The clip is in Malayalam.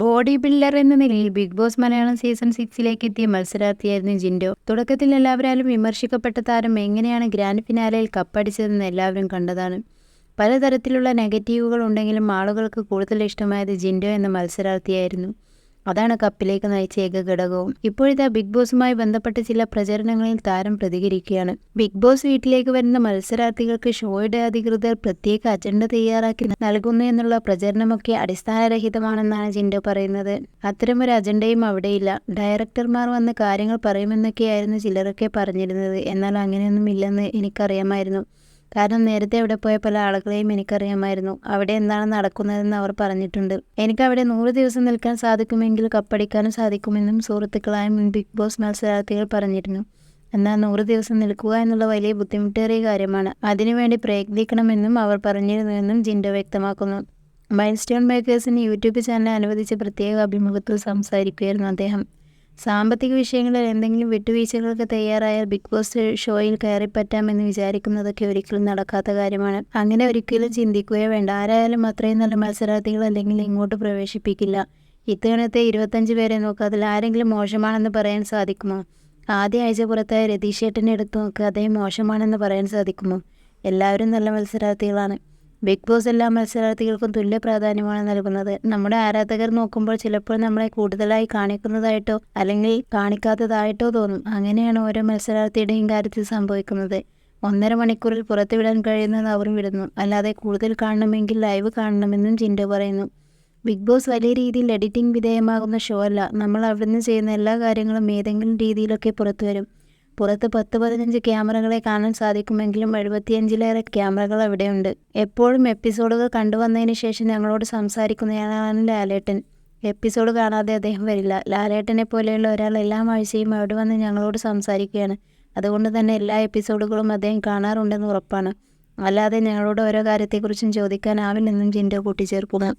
ബോഡി ബിൽഡർ എന്ന നിലയിൽ ബിഗ് ബോസ് മലയാളം സീസൺ സിക്സിലേക്ക് എത്തിയ മത്സരാർത്ഥിയായിരുന്നു ജിൻഡോ. തുടക്കത്തിൽ എല്ലാവരാലും വിമർശിക്കപ്പെട്ട താരം എങ്ങനെയാണ് ഗ്രാൻഡ് ഫിനാലയിൽ കപ്പടിച്ചതെന്ന് എല്ലാവരും കണ്ടതാണ്. പലതരത്തിലുള്ള നെഗറ്റീവുകൾ ഉണ്ടെങ്കിലും ആളുകൾക്ക് കൂടുതൽ ഇഷ്ടമായത് ജിൻഡോ എന്ന മത്സരാർത്ഥിയായിരുന്നു. അതാണ് കപ്പിലേക്ക് നയിച്ച ഏക ഘടകവും ഇപ്പോഴിതാ ബിഗ് ബോസുമായി ബന്ധപ്പെട്ട ചില പ്രചരണങ്ങളിൽ താരം പ്രതികരിക്കുകയാണ്. ബിഗ് ബോസ് വീട്ടിലേക്ക് വരുന്ന മത്സരാർത്ഥികൾക്ക് ഷോയുടെ അധികൃതർ പ്രത്യേക അജണ്ട തയ്യാറാക്കി നൽകുന്നു എന്നുള്ള പ്രചരണമൊക്കെ അടിസ്ഥാനരഹിതമാണെന്നാണ് ജിൻഡോ പറയുന്നത്. അത്തരമൊരു അജണ്ടയും അവിടെയില്ല. ഡയറക്ടർമാർ വന്ന് കാര്യങ്ങൾ പറയുമെന്നൊക്കെയായിരുന്നു ചിലരൊക്കെ പറഞ്ഞിരുന്നത്. എന്നാൽ അങ്ങനെയൊന്നും ഇല്ലെന്ന് എനിക്കറിയാമായിരുന്നു. കാരണം നേരത്തെ അവിടെ പോയ പല ആളുകളെയും എനിക്കറിയാമായിരുന്നു. അവിടെ എന്താണ് നടക്കുന്നതെന്ന് അവർ പറഞ്ഞിട്ടുണ്ട്. എനിക്ക് അവിടെ നൂറ് ദിവസം നിൽക്കാൻ സാധിക്കുമെങ്കിൽ കപ്പടിക്കാനും സാധിക്കുമെന്നും സുഹൃത്തുക്കളായ മുൻ ബിഗ് ബോസ് മത്സരാർത്ഥികൾ പറഞ്ഞിരുന്നു. എന്നാൽ നൂറ് ദിവസം നിൽക്കുക എന്നുള്ള വലിയ ബുദ്ധിമുട്ടേറിയ കാര്യമാണ്. അതിനുവേണ്ടി പ്രയത്നിക്കണമെന്നും അവർ പറഞ്ഞിരുന്നുവെന്നും ജിൻഡോ വ്യക്തമാക്കുന്നു. മൈൽ സ്റ്റോൺ മേക്കേഴ്സിന് യൂട്യൂബ് ചാനൽ അനുവദിച്ച പ്രത്യേക അഭിമുഖത്തിൽ സംസാരിക്കുകയായിരുന്നു അദ്ദേഹം. സാമ്പത്തിക വിഷയങ്ങളിൽ എന്തെങ്കിലും വിട്ടുവീഴ്ചകൾക്ക് തയ്യാറായാൽ ബിഗ് ബോസ് ഷോയിൽ കയറിപ്പറ്റാമെന്ന് വിചാരിക്കുന്നതൊക്കെ ഒരിക്കലും നടക്കാത്ത കാര്യമാണ്. അങ്ങനെ ഒരിക്കലും ചിന്തിക്കുകയോ വേണ്ട. ആരായാലും അത്രയും നല്ല മത്സരാർത്ഥികൾ അല്ലെങ്കിൽ ഇങ്ങോട്ട് പ്രവേശിപ്പിക്കില്ല. ഇത്തവണത്തെ ഇരുപത്തഞ്ച് പേരെ നോക്കുക അതിൽ ആരെങ്കിലും മോശമാണെന്ന് പറയാൻ സാധിക്കുമോ? ആദ്യ ആഴ്ച പുറത്തായ രതീഷേട്ടനെ എടുത്തു നോക്കുക അദ്ദേഹം മോശമാണെന്ന് പറയാൻ സാധിക്കുമോ? എല്ലാവരും നല്ല മത്സരാർത്ഥികളാണ്. ബിഗ് ബോസ് എല്ലാ മത്സരാർത്ഥികൾക്കും തുല്യ പ്രാധാന്യമാണ് നൽകുന്നത്. നമ്മുടെ ആരാധകർ നോക്കുമ്പോൾ ചിലപ്പോൾ നമ്മളെ കൂടുതലായി കാണിക്കുന്നതായിട്ടോ അല്ലെങ്കിൽ കാണിക്കാത്തതായിട്ടോ തോന്നും. അങ്ങനെയാണ് ഓരോ മത്സരാർത്ഥിയുടെയും കാര്യത്തിൽ സംഭവിക്കുന്നത്. ഒന്നര മണിക്കൂറിൽ പുറത്തുവിടാൻ കഴിയുന്നത് അവർ വിടുന്നു. അല്ലാതെ കൂടുതൽ കാണണമെങ്കിൽ ലൈവ് കാണണമെന്നും ചിന്ത പറയുന്നു. ബിഗ് ബോസ് വലിയ രീതിയിൽ എഡിറ്റിംഗ് വിധേയമാകുന്ന ഷോ അല്ല. നമ്മൾ അവിടുന്ന് ചെയ്യുന്ന എല്ലാ കാര്യങ്ങളും ഏതെങ്കിലും രീതിയിലൊക്കെ പുറത്തു വരും പുറത്ത് പത്ത് പതിനഞ്ച് ക്യാമറകളെ കാണാൻ സാധിക്കുമെങ്കിലും എഴുപത്തിയഞ്ചിലേറെ ക്യാമറകൾ അവിടെയുണ്ട്. എപ്പോഴും എപ്പിസോഡുകൾ കണ്ടുവന്നതിന് ശേഷം ഞങ്ങളോട് സംസാരിക്കുന്നയാളാണ് ലാലേട്ടൻ. എപ്പിസോഡ് കാണാതെ അദ്ദേഹം വരില്ല. ലാലേട്ടനെ പോലെയുള്ള ഒരാൾ എല്ലാ ആഴ്ചയും അവിടെ വന്ന് ഞങ്ങളോട് സംസാരിക്കുകയാണ്. അതുകൊണ്ട് തന്നെ എല്ലാ എപ്പിസോഡുകളും അദ്ദേഹം കാണാറുണ്ടെന്ന് ഉറപ്പാണ്. അല്ലാതെ ഞങ്ങളോട് ഓരോ കാര്യത്തെക്കുറിച്ചും ചോദിക്കാനാവില്ലെന്നും ജിൻഡോ കൂട്ടിച്ചേർക്കുക.